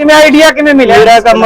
ਕਿਵੇਂ ਆਈਡੀਆ ਕਿਵੇਂ ਮਿਲਿਆ? ਮੇਰਾ ਕੰਮ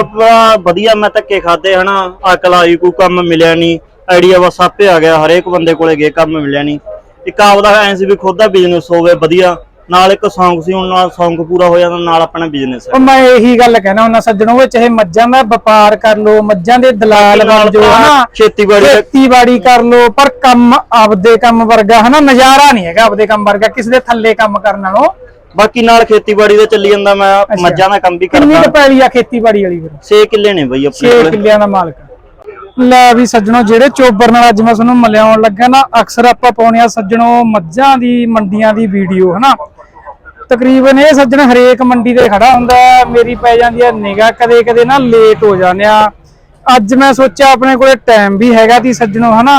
ਵਧੀਆ ਮੈਂ ਧੱਕੇ ਖਾਦੇ ਹਨਾ ਅਕਲ ਆਈ ਕੋਈ ਕੰਮ ਮਿਲਿਆ ਨਹੀਂ ਆਈਡੀਆ ਬਸ ਆਪੇ ਆ ਗਿਆ ਹਰੇਕ ਬੰਦੇ ਕੋਲੇ ਗਏ ਕੰਮ ਮਿਲਿਆ ਨਹੀਂ ਇੱਕ ਆਪਦਾ ਐਂ ਸੀ ਵੀ ਖੁਦ ਦਾ ਬਿਜ਼ਨਸ ਹੋਵੇ ਵਧੀਆ। ਨਾਲ ਇੱਕ ਸੌਂਗ ਸੀ ਹੁਣ ਨਾਲ ਸੌਂਗ ਪੂਰਾ ਹੋ ਜਾਂਦਾ ਨਾਲ ਆਪਣਾ ਬਿਜ਼ਨਸ ਹੈ। ਮੈਂ ਇਹੀ ਗੱਲ ਕਹਿਣਾ ਉਹਨਾਂ ਸੱਜਣੋ ਵਿੱਚ ਇਹ ਮੱਝਾਂ ਦਾ ਵਪਾਰ ਕਰ ਲੋ ਮੱਝਾਂ ਦੇ ਦਲਾਲ ਬਣ ਜੋ ਹਨਾ। ਖੇਤੀਬਾੜੀ ਖੇਤੀਬਾੜੀ ਕਰ ਲੋ ਪਰ ਕੰਮ ਆਪਦੇ ਕੰਮ ਵਰਗਾ ਹਨਾ ਨਜ਼ਾਰਾ ਨਹੀਂ ਹੈਗਾ ਆਪਦੇ ਕੰਮ ਵਰਗਾ ਕਿਸੇ ਦੇ ਥੱਲੇ ਕੰਮ ਕਰਨ ਨਾਲੋਂ। ਬਾਕੀ ਨਾਲ ਖੇਤੀਬਾੜੀ ਦਾ ਚੱਲੀ ਜਾਂਦਾ ਮੈਂ ਮੱਝਾਂ ਦਾ ਕੰਮ ਵੀ ਕਿੰਨੀ ਕਰਦਾ। ਪੈਲੀ ਆ ਖੇਤੀਬਾੜੀ ਵਾਲੀ ਫਿਰ? 6 ਕਿੱਲੇ ਨੇ ਬਈ ਆਪਣੇ 6 ਕੋਲੇ। ਕਿੱਲਿਆਂ ਦਾ ਮਾਲਕ। ਲੈ ਵੀ ਸੱਜਣੋ ਜਿਹੜੇ ਚੋਬਰ ਨਾਲ ਅੱਜ ਮੈਂ ਤੁਹਾਨੂੰ ਮਿਲਿਆਉਣ ਲੱਗਾ ਨਾ ਅਕਸਰ ਆਪਾਂ ਪਾਉਣੇ ਆ ਸੱਜਣੋ ਮੱਝਾਂ ਦੀ ਮੰਡੀਆਂ ਦੀ ਵੀਡੀਓ ਹਨਾ? ਤਕਰੀਬਨ ਇਹ ਸੱਜਣ ਹਰੇਕ ਮੰਡੀ ਤੇ ਖੜਾ ਹੁੰਦਾ ਹੈ। ਮੇਰੀ ਪੈ ਜਾਂਦੀ ਹੈ ਨਿਗਾ ਕਦੇ ਕਦੇ ਨਾ ਲੇਟ ਹੋ ਜਾਂਦੇ ਆ। ਅੱਜ ਮੈਂ ਸੋਚਿਆ ਆਪਣੇ ਕੋਲੇ ਟਾਈਮ ਵੀ ਹੈਗਾ ਤੀ ਸੱਜਣੋ ਹਨਾ?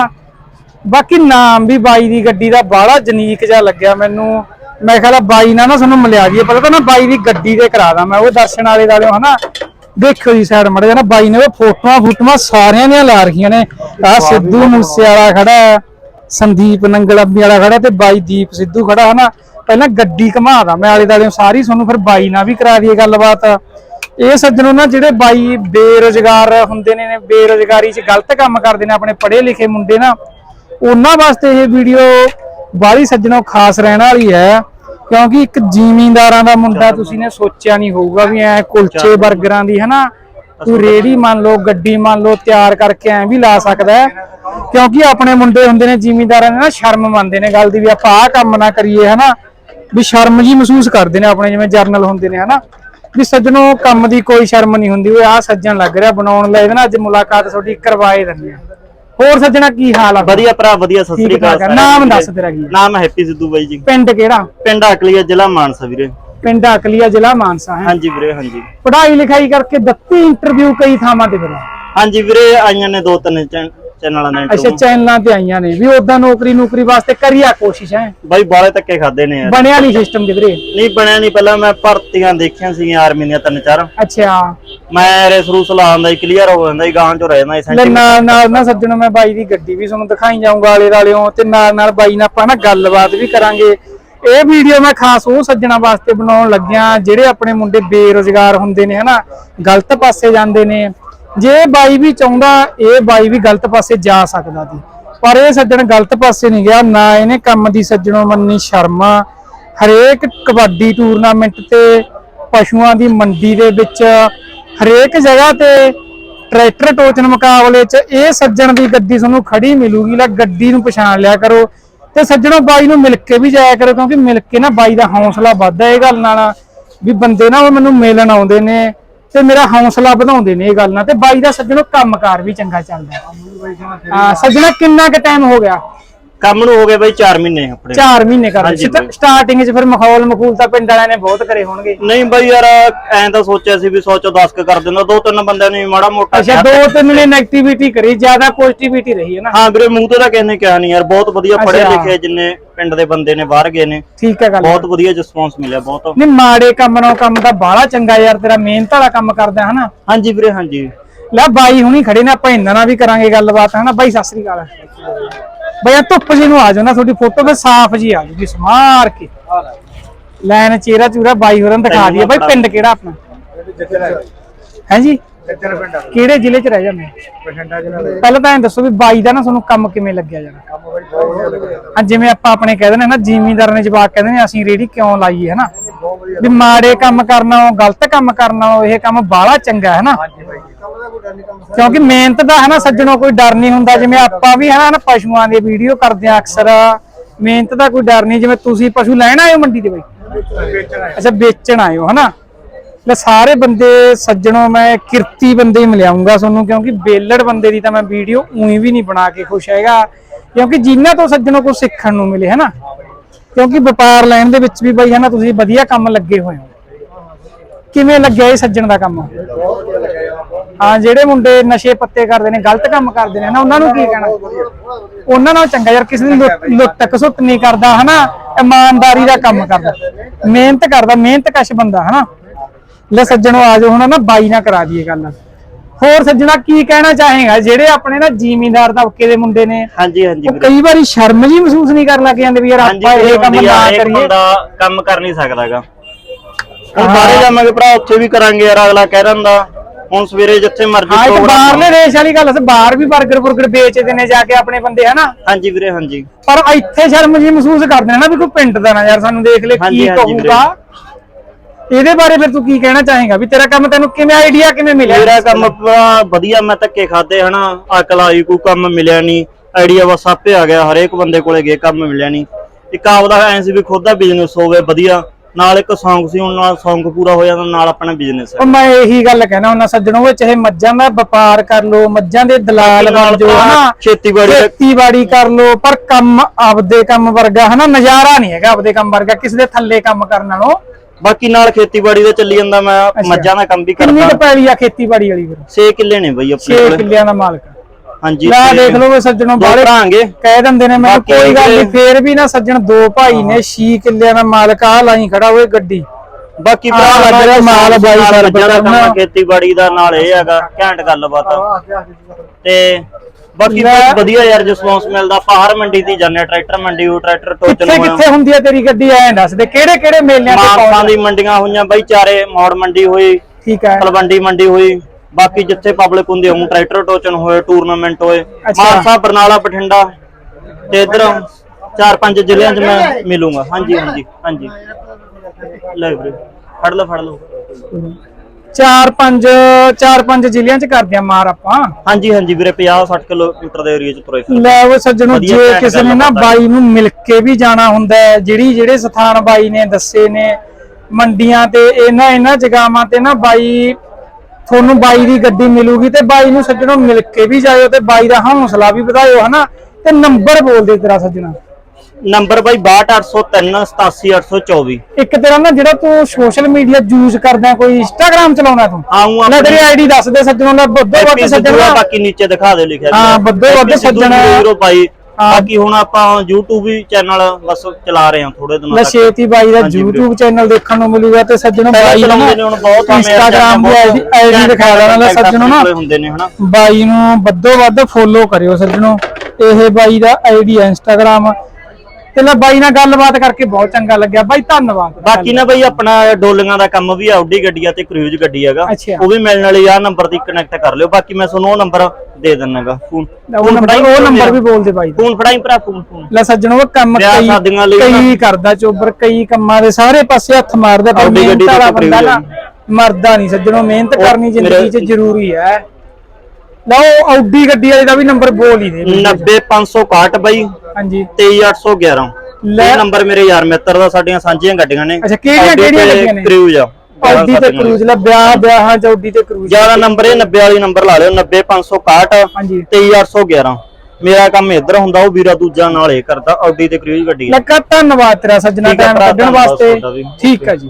ਬਾਕੀ ਨਾਮ ਵੀ ਬਾਈ ਦੀ ਗੱਡੀ ਦਾ ਬਾਹਲਾ ਜਨੀਕ ਜਿਹਾ ਲੱਗਿਆ ਮੈਨੂੰ। ਮੈਂ ਖਿਆਲ ਆ ਬਾਈ ਨਾਲ ਨਾ ਤੁਹਾਨੂੰ ਮਿਲਿਆ ਜੀ ਪਹਿਲਾਂ ਤਾਂ ਨਾ ਬਾਈ ਦੀ ਗੱਡੀ ਤੇ ਕਰਾ ਦਾਂ ਮੈਂ ਉਹ ਦਰਸ਼ਨ ਵਾਲੇ ਵਾਲਿਓ ਹਨਾ। ਦੇਖੋ ਜੀ ਸਾਈਡ ਮੜੇ ਨਾ ਬਾਈ ਨੇ ਉਹ ਫੋਟੋਆਂ ਫੋਟੋਆਂ ਸਾਰਿਆਂ ਦੀਆਂ ਲਾ ਰੱਖੀਆਂ ਨੇ। ਆ ਸਿੱਧੂ ਮੂਸੇ ਵਾਲਾ ਖੜਾ ਸੰਦੀਪ ਨੰਗਲੰਬੀ ਵਾਲਾ ਖੜਾ ਤੇ ਬਾਈ ਦੀਪ ਸਿੱਧੂ ਖੜਾ ਹਨਾ। ਪਹਿਲਾਂ ਗੱਡੀ ਘੁਮਾ ਦਾਂ ਮੈਂ ਆਲੇ ਦਾਲੇ ਸਾਰੀ ਤੁਹਾਨੂੰ ਫਿਰ ਬਾਈ ਨਾਲ ਵੀ ਕਰਾ ਦਈਏ ਗੱਲਬਾਤ। ਇਹ ਸੱਜਣੋ ਨਾ ਜਿਹੜੇ ਬਾਈ ਬੇਰੋਜ਼ਗਾਰ ਹੁੰਦੇ ਨੇ ਨੇ ਬੇਰੋਜ਼ਗਾਰੀ 'ਚ ਗਲਤ ਕੰਮ ਕਰਦੇ ਨੇ ਆਪਣੇ ਪੜ੍ਹੇ ਲਿਖੇ ਮੁੰਡੇ ਨਾ ਉਹਨਾਂ ਵਾਸਤੇ ਇਹ ਵੀਡੀਓ ਬਾਹਲੀ ਸੱਜਣੋ ਖਾਸ ਰਹਿਣ ਵਾਲੀ ਹੈ ਕਿਉਂਕਿ ਇੱਕ ਜ਼ਿਮੀਂਦਾਰਾਂ ਦਾ ਮੁੰਡਾ ਤੁਸੀਂ ਨੇ ਸੋਚਿਆ ਨਹੀਂ ਹੋਊਗਾ ਵੀ ਐ ਕੁਲਚੇ 버ਗਰਾਂ ਦੀ ਹਨਾ? ਕੋਈ ਰੇੜੀ ਮੰਨ ਲਓ ਗੱਡੀ ਮੰਨ ਲਓ ਤਿਆਰ ਕਰਕੇ ਐ ਵੀ ਲਾ ਸਕਦਾ ਕਿਉਂਕਿ ਆਪਣੇ ਮੁੰਡੇ ਹੁੰਦੇ ਨੇ ਜ਼ਿਮੀਂਦਾਰਾਂ ਨੇ ਨਾ ਸ਼ਰਮ ਮੰਨਦੇ ਨੇ ਗੱਲ ਦੀ ਵੀ ਆਪਾਂ ਆਹ ਕੰਮ ਨਾ ਕਰੀਏ ਹਨਾ? ਵੀ ਸ਼ਰਮ ਜੀ ਮਹਿਸੂਸ ਕਰਦੇ ਨੇ ਆਪਣੇ ਜਿਵੇਂ ਜਰਨਲ ਹੁੰਦੇ ਨੇ ਹਨਾ? ਵੀ ਸੱਜਣੋ ਕੰਮ ਦੀ ਕੋਈ ਸ਼ਰਮ ਨਹੀਂ ਹੁੰਦੀ ਉਹ ਆ ਸੱਜਣ ਲੱਗ ਰਿਹਾ ਬਣਾਉਣ ਲਈ ਨਾ ਅੱਜ ਮੁਲਾਕਾਤ ਤੁਹਾਡੀ ਕਰਵਾਏ ਦਿੰਦੇ ਆ। ਹੋਰ ਸੱਜਣਾ ਕੀ ਹਾਲ ਆ? ਵਧੀਆ ਭਰਾ ਵਧੀਆ ਸਤਿ ਸ੍ਰੀ ਅਕਾਲ। ਨਾਮ ਦੱਸ ਤੇਰਾ ਕੀ ਆ? ਨਾਮ ਹੈਪੀ ਸਿੱਧੂ ਬਾਈ ਜੀ। ਪਿੰਡ ਕਿਹੜਾ? ਪਿੰਡ ਅਕਲੀਆ ਜ਼ਿਲ੍ਹਾ ਮਾਨਸਾ ਵੀਰੇ। ਪਿੰਡ ਅਕਲੀਆ ਜ਼ਿਲ੍ਹਾ ਮਾਨਸਾ ਹੈ? ਹਾਂਜੀ ਵੀਰੇ ਹਾਂਜੀ। ਪੜ੍ਹਾਈ ਲਿਖਾਈ ਕਰਕੇ ਦਿੱਤੀ ਇੰਟਰਵਿਊ ਕਈ ਥਾਵਾਂ ਤੇ ਫਿਰ। ਹਾਂਜੀ ਵੀਰੇ ਆਈਆਂ ਨੇ ਦੋ ਤਿੰਨ ਚੈਨ- ਚੈਨਲਾਂ ਦੇ ਅੱਛਾ ਇੰਟਰਵਿਊ ਚੈਨਲਾਂ ਤੇ ਆਈਆਂ ਨੇ। ਵੀ ਉਦਾਂ ਨੌਕਰੀ ਨੌਕਰੀ ਵਾਸਤੇ ਕਰੀਆ ਕੋਸ਼ਿਸ਼ ਹੈ? ਬਾਈ ਬਾਲੇ ਧੱਕੇ ਖਾਦੇ ਨੇ ਯਾਰ। ਬਣਿਆ ਨਹੀਂ ਸਿਸਟਮ ਕਿਧਰੇ? ਨਹੀਂ ਬਣਿਆ ਨਹੀਂ। ਪਹਿਲਾਂ ਮੈਂ ਭਰਤੀਆਂ ਦੇਖੀਆਂ ਸੀਗੀਆਂ ਆਰਮੀ ਦੀਆਂ ਤਿੰਨ ਚਾਰ। ਅੱਛਾ। ਮੈਂ ਰੇਸ ਰੂਸ ਲਾਉਂਦਾ ਹੀ ਕਲੀਅਰ ਹੋ ਜਾਂਦਾ ਹੀ ਗਾਂ ਚੋਂ ਰਹਿ ਜਾਂਦਾ ਲੈ ਸੈਂਟੀ ਨਾਲ ਨਾਲ ਨਾ ਸੱਜਣੋ ਮੈਂ ਬਾਈ ਦੀ ਗੱਡੀ ਵੀ ਤੁਹਾਨੂੰ ਦਿਖਾਈ ਜਾਊਂਗਾ ਆਲੇ ਵਾਲਿਓ ਤੇ ਨਾਲ ਨਾਲ ਬਾਈ ਨਾਲ ਆਪਾਂ ਨਾ ਗੱਲਬਾਤ ਵੀ ਕਰਾਂਗੇ। ਇਹ ਵੀਡੀਓ ਮੈਂ ਖਾਸ ਉਹ ਸੱਜਣਾ ਵਾਸਤੇ ਬਣਾਉਣ ਲੱਗਿਆ ਜਿਹੜੇ ਆਪਣੇ ਮੁੰਡੇ ਬੇਰੋਜ਼ਗਾਰ ਹੁੰਦੇ ਨੇ ਹਨਾ? ਗਲਤ ਪਾਸੇ ਜਾਂਦੇ ਨੇ। ਜੇ ਬਾਈ ਵੀ ਚਾਹੁੰਦਾ, ਇਹ ਬਾਈ ਵੀ ਗਲਤ ਪਾਸੇ ਜਾ ਸਕਦਾ ਸੀ ਪਰ ਇਹ ਸੱਜਣ ਗਲਤ ਪਾਸੇ ਨਹੀਂ ਗਿਆ, ਨਾ ਇਹਨੇ ਕੰਮ ਦੀ ਸੱਜਣੋਂ ਮੰਨੀ ਸ਼ਰਮਾ। ਹਰੇਕ ਕਬੱਡੀ ਟੂਰਨਾਮੈਂਟ ਤੇ ਪਸ਼ੂਆਂ ਦੀ ਮੰਡੀ ਦੇ ਵਿੱਚ, ਹਰੇਕ ਜਗ੍ਹਾ ਤੇ ਟਰੈਕਟਰ ਟੋਚਨ ਮੁਕਾਬਲੇ 'ਚ ਇਹ ਸੱਜਣ ਦੀ ਗੱਡੀ ਤੁਹਾਨੂੰ ਖੜੀ ਮਿਲੂਗੀ। ਲੈ ਗੱਡੀ ਨੂੰ ਪਛਾਣ ਲਿਆ ਕਰੋ ਤੇ ਸੱਜਣੋ ਬਾਈ ਨੂੰ ਮਿਲ ਕੇ ਵੀ ਜਾਇਆ ਕਰੋ, ਕਿਉਂਕਿ ਮਿਲ ਕੇ ਨਾ ਬਾਈ ਦਾ ਹੌਸਲਾ ਵੱਧਦਾ ਇਹ ਗੱਲ ਨਾਲ, ਵੀ ਬੰਦੇ ਨਾ ਉਹ ਮੈਨੂੰ ਮਿਲਣ ਆਉਂਦੇ ਨੇ। ਤੇ ਮੇਰਾ ਹੌਸਲਾ ਵਧਾਉਂਦੇ ਨੇ ਇਹ ਗੱਲ ਨਾਲ ਤੇ ਬਾਈ ਦਾ ਸੱਜਣੋ ਕੰਮਕਾਰ ਵੀ ਚੰਗਾ ਚੱਲਦਾ। ਹਾਂ ਸੱਜਣਾ ਕਿੰਨਾ ਕੁ ਟਾਈਮ ਹੋ ਗਿਆ? ਕੰਮ ਨੂੰ ਹੋ ਗਏ ਬਾਈ 4 ਮਹੀਨੇ ਆਪਣੇ। 4 ਮਹੀਨੇ ਕਰ। ਸਟਾਰਟਿੰਗ 'ਚ ਫਿਰ ਮਖੌਲ ਮਖੂਲ ਤਾਂ ਪਿੰਡ ਵਾਲਿਆਂ ਨੇ ਬਹੁਤ ਕਰੇ ਹੋਣਗੇ। ਨਹੀਂ ਬਾਈ ਯਾਰ ਐਂ ਤਾਂ ਸੋਚਿਆ ਸੀ ਵੀ ਸੋਚੋ 10 ਕ ਕਰ ਦਿੰਦਾ ਦੋ ਤਿੰਨ ਬੰਦਿਆਂ ਨੇ ਮਾੜਾ ਮੋਟਾ ਅੱਛਾ ਦੋ ਤਿੰਨ ਨੇ ਨੈਗੇਟਿਵਿਟੀ ਕਰੀ ਜ਼ਿਆਦਾ ਪੋਜ਼ਿਟਿਵਿਟੀ ਰਹੀ ਹੈ ਨਾ। ਹਾਂ ਵੀਰੇ ਮੂੰਹ ਤੇ ਤਾਂ ਕਿਸੇ ਨੇ ਕਿਹਾ ਨਹੀਂ ਯਾਰ ਬਹੁਤ ਵਧੀਆ ਪੜ੍ਹੇ। ਲਿਖੇ ਜਿੰਨੇ ਪਿੰਡ ਦੇ ਬੰਦੇ ਨੇ ਬਾਹਰ ਗਏ ਨੇ। ਠੀਕ ਹੈ ਗੱਲ। ਬਹੁਤ ਵਧੀਆ ਰਿਸਪੌਂਸ ਮਿਲਿਆ ਬਹੁਤ। ਨਹੀਂ ਮਾੜੇ ਕੰਮ ਨਾਲੋਂ ਕੰਮ ਦਾ ਬਾਹਲਾ ਚੰਗਾ ਯਾਰ ਤੇਰਾ ਮਿਹਨਤ ਵਾਲਾ ਕੰਮ ਕਰਦਾ ਹਨਾ? ਹਾਂਜੀ ਵੀਰੇ ਹਾਂਜੀ। ਲੈ ਬਾਈ ਹੁਣੀ ਖੜੇ ਨੇ ਆਪਾਂ ਇਹਨਾਂ ਨਾਲ ਵੀ ਕਰਾਂਗੇ ਗੱਲਬਾਤ ਹਨਾ? ਬਾਈ ਸਤਿ ਸ੍ਰੀ ਅਕਾਲ। ਬਈ ਆਹ ਧੁੱਪ ਜੀ ਨੂੰ ਆ ਜਾਓ ਨਾ ਤੁਹਾਡੀ ਫੋਟੋ ਤੇ ਸਾਫ਼ ਜੀ ਆ ਜੂਗੀ ਸਮਾਰ ਕੇ। ਲੈਣ ਚਿਹਰਾ ਚੂਰਾ ਬਾਈ ਹੋਰਾਂ ਦਿਖਾ ਦਈਏ। ਬਾਈ ਪਿੰਡ ਕਿਹੜਾ ਆਪਣਾ? ਹੈ ਜੀ? ਕਿਹੜੇ ਜ਼ਿਲ੍ਹੇ ਚ ਰਹਿ ਜਾਂਦੇ? ਪਹਿਲਾਂ ਤਾਂ ਇਹ ਦੱਸੋ ਵੀ ਬਾਈ ਦਾ ਨਾ ਤੁਹਾਨੂੰ ਕੰਮ ਕਿਵੇਂ ਲੱਗਿਆ ਜਾਣਾ ਹਾਂ ਜਿਵੇਂ ਆਪਾਂ ਆਪਣੇ ਕਹਿੰਦੇ ਨੇ ਨਾ ਜ਼ਿਮੀਂਦਾਰਾਂ ਨੇ ਜਵਾਕ ਕਹਿੰਦੇ ਨੇ ਅਸੀਂ ਰੇੜੀ ਕਿਉਂ ਲਾਈਏ ਹਨਾ ਵੀ ਮਾੜੇ ਕੰਮ ਕਰਨਾ ਉਹ ਗਲਤ ਕੰਮ ਕਰਨਾ ਉਹ ਇਹ ਕੰਮ ਬਾਹਲਾ ਚੰਗਾ ਹੈ ਨਾ? ਕਿਉਂਕਿ ਮਿਹਨਤ ਦਾ ਹੈ ਨਾ ਸੱਜਣੋਂ, ਕੋਈ ਡਰ ਨਹੀਂ ਹੁੰਦਾ। ਜਿਵੇਂ ਆਪਾਂ ਵੀ ਹੈ ਨਾ ਪਸ਼ੂਆਂ ਦੀ ਵੀਡੀਓ ਕਰਦੇ ਆ ਅਕਸਰ। ਮਿਹਨਤ ਦਾ ਕੋਈ ਡਰ ਨਹੀਂ, ਜਿਵੇਂ ਤੁਸੀਂ ਪਸ਼ੂ ਲੈਣ ਆਏ ਹੋ ਮੰਡੀ ਤੇ ਬਈ ਅੱਛਾ, ਵੇਚਣ ਆਏ ਹੋ, ਹਨਾ? ਲੈ ਸਾਰੇ ਬੰਦੇ, ਸੱਜਣੋਂ, ਮੈਂ ਕਿਰਤੀ ਬੰਦੇ ਹੀ ਮਿਲਿਆਉਂਗਾ ਤੁਹਾਨੂੰ, ਕਿਉਂਕਿ ਬੇਲੜ ਬੰਦੇ ਦੀ ਤਾਂ ਮੈਂ ਵੀਡੀਓ ਉਹੀ ਵੀ ਨਹੀਂ ਬਣਾ ਕੇ ਖੁਸ਼ ਹੈਗਾ। ਕਿਉਂਕਿ ਜਿਨ੍ਹਾਂ ਤੋਂ ਸੱਜਣੋ ਕੁਝ ਸਿੱਖਣ ਨੂੰ ਮਿਲੇ, ਹਨਾ? ਕਿਉਂਕਿ ਵਪਾਰ ਲੈਣ ਦੇ ਵਿੱਚ ਵੀ ਬਈ ਹਨਾ ਤੁਸੀਂ ਵਧੀਆ ਕੰਮ ਲੱਗੇ ਹੋਏ ਹੋ। ਕਿਵੇਂ ਲੱਗਿਆ ਇਹ ਸੱਜਣ ਦਾ ਕੰਮ? ਹਾਂ ਜਿਹੜੇ ਮੁੰਡੇ ਨਸ਼ੇ ਪੱਤੇ ਕਰਦੇ ਨੇ ਗਲਤ ਕੰਮ ਕਰਦੇ ਨੇ ਹਨਾ ਉਹਨਾਂ ਨੂੰ ਕੀ ਕਹਿਣਾ? ਉਹਨਾਂ ਨਾਲ ਚੰਗਾ ਯਾਰ ਕਿਸੇ ਦੀ ਲੁੱਟ- ਕਸੁੱਟ ਨਹੀਂ ਕਰਦਾ ਹਨਾ ਇਮਾਨਦਾਰੀ ਦਾ ਕੰਮ ਕਰਦਾ। ਮਿਹਨਤ ਕਰਦਾ ਮਿਹਨਤ ਕਸ਼ ਬੰਦਾ ਹਨਾ। ਲੈ ਸੱਜਣੋ ਆ ਜਾਓ ਹੁਣ ਨਾ ਬਾਈ ਨਾਲ ਕਰਾ ਦਈਏ ਗੱਲ। ਹੋਰ ਸੱਜਣਾ ਕੀ ਕਹਿਣਾ ਚਾਹੇਗਾ? ਜਿਹੜੇ ਆਪਣੇ ਨਾ ਜ਼ਿਮੀਂਦਾਰ ਤਬਕੇ ਦੇ ਮੁੰਡੇ ਨੇ ਹਾਂਜੀ ਹਾਂਜੀ ਉਹ ਕਈ ਵਾਰੀ ਸ਼ਰਮ ਜੀ ਮਹਿਸੂਸ ਨਹੀਂ ਕਰਨ ਲੱਗ ਜਾਂਦੇ ਵੀ ਯਾਰ ਆਪਾਂ ਇਹ ਕੰਮ ਨਾ ਕਰੀਏ। ਬੰਦਾ ਕੰਮ ਕਰ ਨਹੀਂ ਸਕਦਾਗਾ। ਹੁਣ ਬਾਹਰੇ ਜਾਵਾਂਗੇ ਭਰਾ ਉੱਥੇ ਵੀ ਕਰਾਂਗੇ ਯਾਰ ਅਗਲਾ ਕਹਿ ਦਿੰਦਾ। ਹੁਣ ਸਵੇਰੇ ਜਿੱਥੇ ਮਰਜ਼ੀ ਹਾਂ ਇੱਕ ਬਾਹਰਲੇ ਦੇਸ਼ ਵਾਲੀ ਗੱਲ ਸੀ ਬਾਹਰ ਵੀ 버ਗਰ ਬੁਰਗਰ ਵੇਚਦੇ ਨੇ ਜਾ ਕੇ ਆਪਣੇ ਬੰਦੇ ਹਨਾ? ਹਾਂਜੀ ਵੀਰੇ ਹਾਂਜੀ। ਪਰ ਇੱਥੇ ਸ਼ਰਮ ਜੀ ਮਹਿਸੂਸ ਕਰਦੇ ਨੇ ਨਾ ਵੀ ਕੋਈ ਪਿੰਡ ਦਾ ਨਾ ਯਾਰ ਸਾਨੂੰ ਦੇਖ ਲੈ ਕੀ। ਕਹੂਗਾ। ਇਹਦੇ ਬਾਰੇ ਫਿਰ ਤੂੰ ਕੀ ਕਹਿਣਾ ਚਾਹੇਗਾ? ਵੀ ਤੇਰਾ ਕੰਮ ਤੈਨੂੰ ਕਿਵੇਂ ਆਈਡੀਆ ਕਿਵੇਂ ਮਿਲਿਆ? ਮੇਰਾ ਕੰਮ ਵਧੀਆ ਮੈਂ ਧੱਕੇ ਖਾਦੇ ਹਨਾ। ਅਕਲ ਆਈ ਕੋਈ ਕੰਮ ਮਿਲਿਆ ਨਹੀਂ ਆਈਡੀਆ ਬਸ ਆਪੇ ਆ ਗਿਆ ਹਰੇਕ ਬੰਦੇ ਕੋਲੇ ਗਏ ਕੰਮ ਮਿਲਿਆ ਨਹੀਂ ਇੱਕ ਆਪਦਾ ਐਂ ਸੀ ਵੀ ਖੁਦ ਦਾ ਬਿਜ਼ਨਸ ਹੋਵੇ ਵਧੀਆ। ਨਾਲ ਇੱਕ ਸੌਂਗ ਸੀ ਹੁਣ ਨਾਲ ਸੌਂਗ ਪੂਰਾ ਹੋ ਜਾਂਦਾ ਨਾਲ ਆਪਣਾ ਬਿਜ਼ਨਸ ਉਹ ਮੈਂ ਇਹੀ ਗੱਲ ਕਹਿਣਾ ਉਹਨਾਂ ਸੱਜਣੋਂ ਵਿੱਚ ਇਹ ਮੱਝਾਂ ਦਾ ਵਪਾਰ ਕਰ ਲੋ ਮੱਝਾਂ ਦੇ ਦਲਾਲ ਬਣ ਜੋ ਹਨਾ? ਖੇਤੀਬਾੜੀ ਖੇਤੀਬਾੜੀ ਕਰ ਲੋ ਪਰ ਕੰਮ ਆਪਦੇ ਕੰਮ ਵਰਗਾ ਹਨਾ? ਨਜ਼ਾਰਾ ਨਹੀਂ ਹੈਗਾ ਆਪਦੇ ਕੰਮ ਵਰਗਾ ਕਿਸੇ ਦੇ ਥੱਲੇ ਕੰਮ ਕਰਨ ਨਾਲੋਂ। ਬਾਕੀ ਨਾਲ ਖੇਤੀਬਾੜੀ ਦਾ ਚੱਲੀ ਜਾਂਦਾ ਮੈਂ ਮੱਝਾਂ ਦਾ ਕੰਮ ਵੀ ਕਿੰਨੀ ਕਰਦਾ। ਕੁ ਪੈਲੀ ਆ ਖੇਤੀਬਾੜੀ ਵਾਲੀ ਫਿਰ? 6 ਕਿੱਲੇ ਨੇ ਬਈ ਆਪਣੇ 6 ਕੋਲੇ। ਕਿੱਲਿਆਂ ਦਾ ਮਾਲਕ ਹਾਂਜੀ ਲੈ ਤੇ ਦੇਖ ਲਓ ਸੱਜਣੋਂ ਦੋ ਬਾਹਲੇ ਭਰਾਂਗੇ। ਕਹਿ ਦਿੰਦੇ ਨੇ ਮੈਨੂੰ ਬਾਕੀ ਕੋਈ ਗੱਲ ਨਹੀਂ ਫੇਰ ਵੀ ਨਾ ਸੱਜਣ ਦੋ ਭਾਈ ਨੇ 6 ਕਿੱਲਿਆਂ ਦਾ ਮਾਲਕ ਆ ਲਾਈ ਖੜਾ ਹੋਏ ਗੱਡੀ। ਬਾਕੀ ਭਰਾ ਲੱਗ ਰਿਹਾ ਮਾਲ ਬਾਈ ਨਾਲ ਸਰਬ ਮੱਝਾਂ ਦਾ ਕੰਮ। ਖੇਤੀਬਾੜੀ ਦਾ ਨਾਲ ਇਹ ਹੈਗਾ ਘੈਂਟ ਗੱਲਬਾਤ ਤੇ ਬਾਕੀ। ਬਹੁਤ ਵਧੀਆ ਯਾਰ ਰਿਸਪੌਂਸ ਮਿਲਦਾ ਆਪਾਂ ਹਰ ਮੰਡੀ ਜਾਂਦੇ ਹਾਂ, ਟਰੈਕਟਰ ਮੰਡੀ ਹੋ ਟਰੈਕਟਰ ਟੋਚਨ ਕਿੱਥੇ ਹੋਇਆ ਕਿੱਥੇ ਹੁੰਦੀ ਆ ਤੇਰੀ ਗੱਡੀ ਐਂ ਦੱਸ ਦੇ ਕਿਹੜੇ ਕਿਹੜੇ ਮੇਲਿਆਂ ਤੇ ਪਹੁੰਚ ਦੀ ਮੰਡੀਆਂ ਹੋਈਆਂ ਬਈ ਚਾਰੇ ਮੌੜ ਮੰਡੀ ਹੋਈ ਠੀਕ ਹੈ। ਤਲਵੰਡੀ ਮੰਡੀ ਹੋਈ ਬਾਕੀ ਜਿੱਥੇ ਪਬਲਿਕ ਹੁੰਦੀ ਹੋਊ ਟਰੈਕਟਰ ਟੋਚਨ ਹੋਏ ਟੂਰਨਾਮੈਂਟ ਹੋਏ। ਮਾਨਸਾ ਬਰਨਾਲਾ ਬਠਿੰਡਾ ਤੇ ਇਧਰ ਚਾਰ ਪੰਜ ਜ਼ਿਲ੍ਹਿਆਂ 'ਚ ਮੈਂ ਮਿਲੂੰਗਾ ਹਾਂਜੀ ਹਾਂਜੀ ਹਾਂਜੀ ਲੈ ਵੀਰੇ ਫੜ ਲਓ ਫੜ ਲਓ ਚਾਰ ਪੰਜ ਚਾਰ ਪੰਜ ਜ਼ਿਲ੍ਹਿਆਂ ਚ ਕਰਦੇ ਆ ਮਾਰ ਆਪਾਂ ਹਾਂਜੀ ਹਾਂਜੀ ਵੀਰੇ 50 60 ਕਿਲੋਮੀਟਰ ਦੇ ਏਰੀਆ 'ਚ ਤੁਰੇ। ਲੈ ਉਹ ਸੱਜਣੋ ਜੇ ਕਿਸੇ ਨੇ ਨਾ। ਬਾਈ ਨੂੰ ਮਿਲ ਕੇ ਵੀ ਜਾਣਾ ਹੁੰਦਾ ਜਿਹੜੀ ਜਿਹੜੇ ਸਥਾਨ ਬਾਈ ਨੇ ਦੱਸੇ ਨੇ ਮੰਡੀਆਂ ਤੇ ਇਹਨਾਂ ਇਹਨਾਂ ਜਗਾਵਾਂ ਤੇ ਨਾ ਬਾਈ ਤੁਹਾਨੂੰ ਬਾਈ ਦੀ ਗੱਡੀ ਮਿਲੂਗੀ ਤੇ ਬਾਈ ਨੂੰ ਸੱਜਣੋ ਮਿਲ ਕੇ ਵੀ ਜਾਇਓ ਤੇ ਬਾਈ ਦਾ ਹੌਸਲਾ ਵੀ ਵਧਾਇਓ ਹਨਾ? ਤੇ ਨੰਬਰ ਬੋਲ ਦੇ ਤੇਰਾ ਸੱਜਣਾ। ਨੰਬਰ ਬਾਈ 62803 87824 ਇੱਕ ਤੇਰਾ ਨਾ ਜਿਹੜਾ ਤੂੰ ਸੋਸ਼ਲ ਮੀਡੀਆ ਯੂਜ਼ ਕਰਦਾ ਕੋਈ ਇੰਸਟਾਗ੍ਰam ਚਲਾਉਣਾ ਤੂੰ? ਆਉਂ ਲੈ ਤੇਰੀ ਆਈਡੀ ਦੱਸ ਦੇ ਸੱਜਣੋ ਦਾ ਬੱਦੋ ਆ, ਸੱਜਣਾ। ਬਾਕੀ ਨੀਚੇ ਦਿਖਾ ਦੇ ਲਿਖਿਆ ਹਾਂ, ਹੈਪੀ ਸਿੱਧੂ ਸੱਜਣਾ। ਬਾਈ। ਬਾਕੀ ਹੁਣ ਆਪਾਂ YouTube ਵੀ ਚੈਨਲ ਬਸ ਚਲਾ ਰਹੇ ਹਾਂ ਥੋੜੇ ਦਿਨਾਂ ਤੱਕ। ਛੇਤੀ ਬਾਈ ਦਾ। YouTube ਚੈਨਲ ਦੇਖਣ ਨੂੰ ਮਿਲੂਗਾ ਤੇ ਸੱਜਣੋ ਬਾਈ ਨੇ ਹੁਣ ਬਹੁਤ ਇੰਸਟਾਗ੍ਰam ਦੀ ਆਈਡੀ ਦਿਖਾ ਦੇਣਾ ਸੱਜਣੋ ਨਾ। ਕੋਲੇ ਹੁੰਦੇ ਨੇ ਹਨਾ? ਬਾਈ ਨੂੰ ਵੱਧੋ ਵੱਧ ਫੋਲੋ ਕਰਿਓ ਸੱਜਣੋ। ਇਹ ਬਾਈ ਦਾ ਆਈਡੀ ਹੈ ਇੰਸਟਾਗ੍ਰam ਤੇ ਲੈ ਬਾਈ ਨਾਲ ਗੱਲਬਾਤ ਕਰਕੇ ਬਹੁਤ ਚੰਗਾ ਲੱਗਿਆ। ਬਾਈ ਧੰਨਵਾਦ। ਬਾਕੀ ਨਾ ਬਈ ਆਪਣਾ ਡੋਲੀਆਂ ਦਾ ਕੰਮ ਵੀ ਆਉਡੀ ਗੱਡੀ ਆ ਤੇ ਕਰੂਜ਼ ਗੱਡੀ ਹੈਗਾ। ਅੱਛਾ। ਉਹ ਵੀ ਮਿਲਣ ਵਾਲੀ ਆ ਨੰਬਰ ਤੇ ਕਨੈਕਟ ਕਰ ਲਿਓ। ਬਾਕੀ ਮੈਂ ਤੁਹਾਨੂੰ ਉਹ ਨੰਬਰ ਦੇ ਦਿੰਨਾਗਾ। ਫੋਨ ਉਹ ਨੰਬਰ ਉਹ ਨੰਬਰ ਵੀ ਬੋਲ ਦੇ ਬਾਈ। ਦਾ। ਫੋਨ ਫੜਾਈ ਭਰਾ ਫੋਨ ਫੋਨ। ਲੈ ਸੱਜਣੋ ਉਹ ਕੰਮ ਵਿਆਹ ਕਈ ਸ਼ਾਦੀਆਂ ਲਈ ਨਾ- ਕਈ ਕਰਦਾ ਚੋਬਰ ਕਈ ਕੰਮਾਂ ਦੇ ਸਾਰੇ ਪਾਸੇ ਹੱਥ ਮਾਰਦਾ ਪਰ ਆਡੀ ਗੱਡੀ ਮਿਹਨਤ ਵਾਲਾ ਤੇ ਬੰਦਾ ਨਾ ਮਰਦਾ ਨਹੀਂ। ਸੱਜਣੋ ਮਿਹਨਤ ਉਹ ਕਰਨੀ ਜ਼ਿੰਦਗੀ 'ਚ ਮੇਰੇ- ਜ਼ਰੂਰੀ ਹੈ। ਲਓ ਆਡੀ ਗੱਡੀ ਵਾਲੇ ਦਾ ਵੀ ਨੰਬਰ ਬੋਲ ਹੀ ਦੇ 90561 ਬਾਈ। ਹਾਂਜੀ। 23811 ਲੈ। ਇਹ ਨੰਬਰ ਮੇਰੇ ਯਾਰ ਮਿੱਤਰ ਦਾ ਸਾਡੀਆਂ ਸਾਂਝੀਆਂ ਗੱਡੀਆਂ ਨੇ। ਅੱਛਾ, ਕਿਹੜੀਆਂ- ਕਿਹੜੀਆਂ ਗੱਡੀਆਂ ਨੇ? ਕਰੂਜ਼ ਆ। ਆਡੀ ਤੇ ਕਰੂਜ਼ ਲੈ ਵਿਆਹ ਵਿਆਹਾਂ ਚ ਤੇ ਕਰੂਜ਼ ਜ਼ਿਆਦਾ ਨੰਬਰ ਇਹ 90 ਵਾਲੀ ਨੰਬਰ ਲਾ ਲਿਓ 90561 ਹਾਂਜੀ। 23811 ਮੇਰਾ ਕੰਮ ਇੱਧਰ ਹੁੰਦਾ ਉਹ ਵੀਰਾ ਦੂਜਾ ਨਾਲ ਇਹ ਕਰਦਾ ਆਡੀ ਤੇ ਕਰੂਜ਼ ਗੱਡੀ। ਲੱਗਾ ਧੰਨਵਾਦ ਤੇਰਾ ਸੱਜਣਾ ਟਾਈਮ ਕੱਢਣ ਵਾਸਤੇ। ਠੀਕ ਹੈ ਜੀ।